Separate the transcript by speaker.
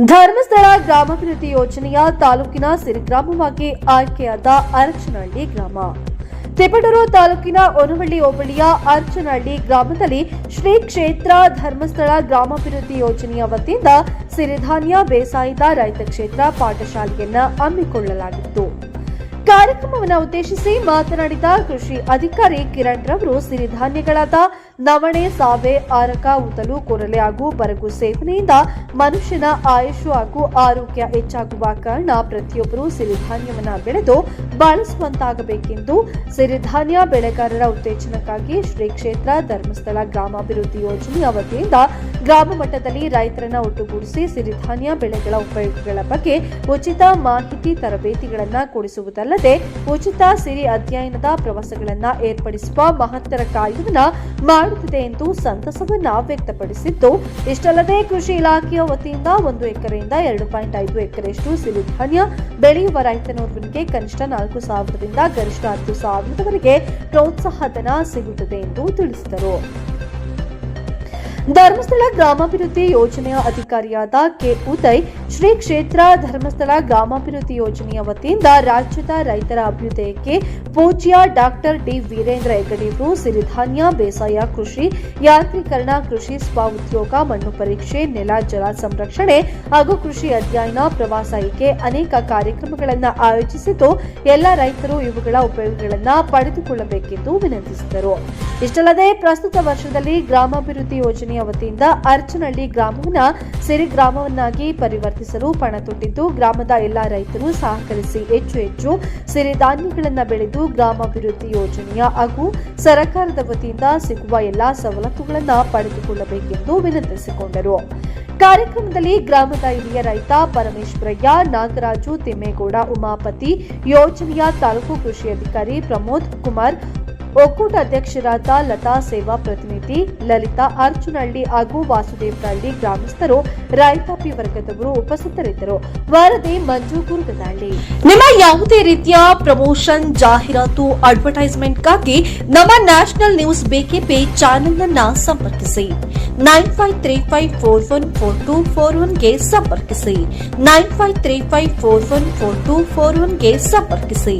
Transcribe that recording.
Speaker 1: ಧರ್ಮಸ್ಥಳ ಗ್ರಾಮಾಭಿವೃದ್ಧಿ ಯೋಜನೆಯ ತಾಲೂಕಿನ ಸಿರಿಗ್ರಾಮವಾಗಿ ಆಯ್ಕೆಯಾದ ಅರಚನಹಳ್ಳಿ ಗ್ರಾಮ. ತಿಪಟೂರು ತಾಲೂಕಿನ ಒನವಳ್ಳಿ ಹೋಬಳಿಯ ಅರ್ಚನಹಳ್ಳಿ ಗ್ರಾಮದಲ್ಲಿ ಶ್ರೀ ಕ್ಷೇತ್ರ ಧರ್ಮಸ್ಥಳ ಗ್ರಾಮಾಭಿವೃದ್ಧಿ ಯೋಜನೆಯ ವತಿಯಿಂದ ಸಿರಿಧಾನ್ಯ ಬೇಸಾಯದ ರೈತ ಕ್ಷೇತ್ರ ಪಾಠಶಾಲೆಯನ್ನ ಹಮ್ಮಿಕೊಳ್ಳಲಾಗಿತ್ತು. ಕಾರ್ಯಕ್ರಮವನ್ನು ಉದ್ದೇಶಿಸಿ ಮಾತನಾಡಿದ ಕೃಷಿ ಅಧಿಕಾರಿ ಕಿರಣ್ ರವರು, ಸಿರಿಧಾನ್ಯಗಳಾದ ನವಣೆ, ಸಾವೆ, ಆರಕ, ಉದಲು, ಕೊರಲೆ ಹಾಗೂ ಬರಗು ಸೇವನೆಯಿಂದ ಮನುಷ್ಯನ ಆಯುಷು ಹಾಗೂ ಆರೋಗ್ಯ ಹೆಚ್ಚಾಗುವ ಕಾರಣ ಪ್ರತಿಯೊಬ್ಬರು ಸಿರಿಧಾನ್ಯವನ್ನು ಬೆಳೆದು ಬಳಸುವಂತಾಗಬೇಕೆಂದು ಸಿರಿಧಾನ್ಯ ಬೆಳೆಗಾರರ ಉತ್ತೇಜನಕ್ಕಾಗಿ ಶ್ರೀ ಕ್ಷೇತ್ರ ಧರ್ಮಸ್ಥಳ ಗ್ರಾಮಾಭಿವೃದ್ಧಿ ಯೋಜನೆಯ ವತಿಯಿಂದ ಗ್ರಾಮ ಮಟ್ಟದಲ್ಲಿ ರೈತರನ್ನ ಒಟ್ಟುಗೂಡಿಸಿ ಸಿರಿಧಾನ್ಯ ಬೆಳೆಗಳ ಉಪಯೋಗಗಳ ಬಗ್ಗೆ ಉಚಿತ ಮಾಹಿತಿ ತರಬೇತಿಗಳನ್ನು ಕೊಡಿಸುವುದಲ್ಲದೆ ಉಚಿತ ಸಿರಿ ಅಧ್ಯಯನದ ಪ್ರವಾಸಗಳನ್ನು ಏರ್ಪಡಿಸುವ ಮಹತ್ತರ ಕಾರ್ಯವನ್ನ ಮಾಡುತ್ತಿದೆ ಎಂದು ಸಂತಸವನ್ನ ವ್ಯಕ್ತಪಡಿಸಿದ್ದು, ಇಷ್ಟಲ್ಲದೆ ಕೃಷಿ ಇಲಾಖೆಯ ವತಿಯಿಂದ ಒಂದು ಎಕರೆಯಿಂದ ಎರಡು ಪಾಯಿಂಟ್ ಐದು ಎಕರೆಯಷ್ಟು ಸಿರಿಧಾನ್ಯ ಬೆಳೆಯುವ ರೈತನೋರ್ವನಿಗೆ ಕನಿಷ್ಠ ನಾಲ್ಕು ಸಾವಿರದಿಂದ ಗರಿಷ್ಠ ಹತ್ತು ಸಾವಿರದವರೆಗೆ ಪ್ರೋತ್ಸಾಹಧನ ಸಿಗುತ್ತದೆ ಎಂದು ತಿಳಿಸಿದರು. ಧರ್ಮಸ್ಥಳ ಗ್ರಾಮಾಭಿವೃದ್ಧಿ ಯೋಜನೆಯ ಅಧಿಕಾರಿಯಾದ ಕೆ ಉದಯ್, ಶ್ರೀ ಕ್ಷೇತ್ರ ಧರ್ಮಸ್ಥಳ ಗ್ರಾಮಾಭಿವೃದ್ಧಿ ಯೋಜನೆಯ ವತಿಯಿಂದ ರಾಜ್ಯದ ರೈತರ ಅಭ್ಯುದಯಕ್ಕೆ ಪೂಜ್ಯ ಡಾಕ್ಟರ್ ಡಿ ವೀರೇಂದ್ರ ಹೆಗಡೆಯವರು ಸಿರಿಧಾನ್ಯ ಬೇಸಾಯ ಕೃಷಿ, ಯಾಂತ್ರೀಕರಣ ಕೃಷಿ ಸ್ವಉದ್ಯೋಗ ಮಣ್ಣು ಪರೀಕ್ಷೆ, ನೆಲ ಜಲ ಸಂರಕ್ಷಣೆ ಹಾಗೂ ಕೃಷಿ ಅಧ್ಯಯನ, ಪ್ರವಾಸ ಅನೇಕ ಕಾರ್ಯಕ್ರಮಗಳನ್ನು ಆಯೋಜಿಸಿದ್ದು ಎಲ್ಲ ರೈತರು ಇವುಗಳ ಉಪಯೋಗಗಳನ್ನು ಪಡೆದುಕೊಳ್ಳಬೇಕೆಂದು ವಿನಂತಿಸಿದರು. ಇಷ್ಟಲ್ಲದೆ ಪ್ರಸ್ತುತ ವರ್ಷದಲ್ಲಿ ಗ್ರಾಮಾಭಿವೃದ್ಧಿ ಯೋಜನೆಯ ವತಿಯಿಂದ ಅರ್ಚನಹಳ್ಳಿ ಗ್ರಾಮವನ್ನ ಸಿರಿ ಗ್ರಾಮವನ್ನಾಗಿ ಪರಿವರ್ತಿಸಲು ಪಣ ತೊಟ್ಟಿದ್ದು, ಗ್ರಾಮದ ಎಲ್ಲಾ ರೈತರು ಸಹಕರಿಸಿ ಹೆಚ್ಚು ಹೆಚ್ಚು ಸಿರಿಧಾನ್ಯಗಳನ್ನು ಬೆಳೆದು ಗ್ರಾಮಾಭಿವೃದ್ಧಿ ಯೋಜನೆಯ ಹಾಗೂ ಸರ್ಕಾರದ ವತಿಯಿಂದ ಸಿಗುವ ಎಲ್ಲಾ ಸವಲತ್ತುಗಳನ್ನು ಪಡೆದುಕೊಳ್ಳಬೇಕೆಂದು ವಿನಂತಿಸಿಕೊಂಡರು. ಕಾರ್ಯಕ್ರಮದಲ್ಲಿ ಗ್ರಾಮದ ಹಿರಿಯ ರೈತ ಪರಮೇಶ್ವರಯ್ಯ, ನಾಗರಾಜು ತಿಮ್ಮೇಗೌಡ ಉಮಾಪತಿ, ಯೋಜನೆಯ ತಾಲೂಕು ಕೃಷಿ ಅಧಿಕಾರಿ ಪ್ರಮೋದ್ ಕುಮಾರ್ ಒಕ್ಕೂಟ ಅಧ್ಯಕ್ಷರಾದ ಲತಾ ಸೇವಾ ಪ್ರತಿನಿಧಿ, ಲಲಿತಾ ಅರ್ಜುನಹಳ್ಳಿ ಹಾಗೂ ವಾಸುದೇವನಹಳ್ಳಿ ಗ್ರಾಮಸ್ಥರು ರೈತಾಪಿ ವರ್ಗದವರು ಉಪಸ್ಥಿತರಿದ್ದರು. ವರದಿ ಮಂಜು ಗುರುಗದಹಳ್ಳಿ
Speaker 2: ನಿಮ್ಮ ಯಾವುದೇ ರೀತಿಯ ಪ್ರಮೋಷನ್, ಜಾಹೀರಾತು, ಅಡ್ವರ್ಟೈಸ್ಮೆಂಟ್ಗಾಗಿ ನಮ್ಮ ನ್ಯಾಷನಲ್ ನ್ಯೂಸ್ ಬೇಕೆಪಿ ಚಾನೆಲ್ ಅನ್ನ ಸಂಪರ್ಕಿಸಿ. Nine five three five four one four two four ಒನ್ಗೆ ಸಂಪರ್ಕಿಸಿ. Nine five three five four one four two four ಒನ್ಗೆ ಸಂಪರ್ಕಿಸಿ.